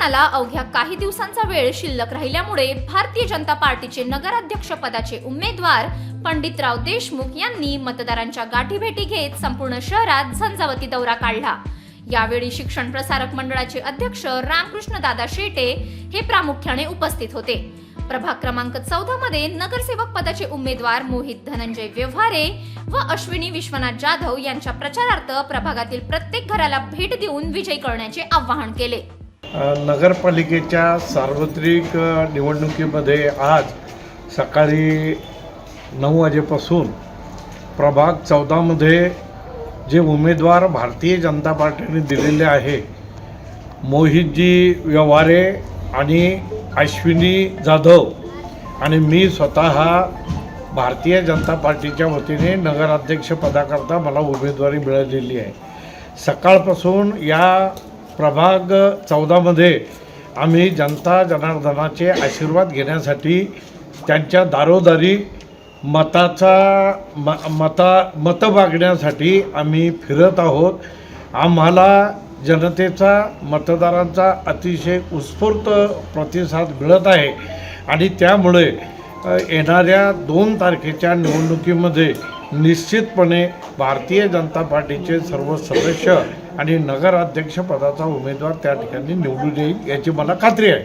वादा अवघ्या काही दिवसांचा वेळ शिल्लक राहिल्यामुळे भारतीय जनता पार्टीचे नगराध्यक्ष पदाचे उमेदवार पंडितराव देशमुख यांनी मतदारांच्या गाठीभेटी घेत संपूर्ण शहरात झंझावती दौरा काढला. यावेळी शिक्षण प्रसारक मंडळाचे अध्यक्ष रामकृष्ण दादा शेटे हे प्रामुख्याने उपस्थित होते. प्रभाग क्रमांक चौदा मध्ये नगरसेवक पदाचे उमेदवार मोहित धनंजय व्यवहारे व अश्विनी विश्वनाथ जाधव यांच्या प्रचारार्थ प्रभागातील प्रत्येक घराला भेट देऊन विजयी करण्याचे आवाहन केले. नगरपालिकेच्या सार्वत्रिक निवडणुकीमध्ये आज सकाळी नऊ वाजेपासून प्रभाग चौदामध्ये जे उमेदवार भारतीय जनता पार्टीने दिलेले आहे मोहितजी व्यवहारे आणि अश्विनी जाधव आणि मी स्वतः भारतीय जनता पार्टीच्या वतीने नगराध्यक्ष पदाकरता मला उमेदवारी मिळालेली आहे. सकाळपासून या प्रभाग चौदामध्ये आम्ही जनता जनार्दनाचे आशीर्वाद घेण्यासाठी त्यांच्या दारोदारी मताचा म मता मतं मागण्यासाठी आम्ही फिरत आहोत. आम्हाला जनतेचा मतदारांचा अतिशय उत्स्फूर्त प्रतिसाद मिळत आहे. आणि त्यामुळे येणाऱ्या दोन तारखेच्या निवडणुकीमध्ये निश्चितपणे भारतीय जनता पार्टीचे सर्व सदस्य आणि नगराध्यक्ष पदाचा उमेदवार त्या ठिकाणी निवडून येईल याची मला खात्री आहे.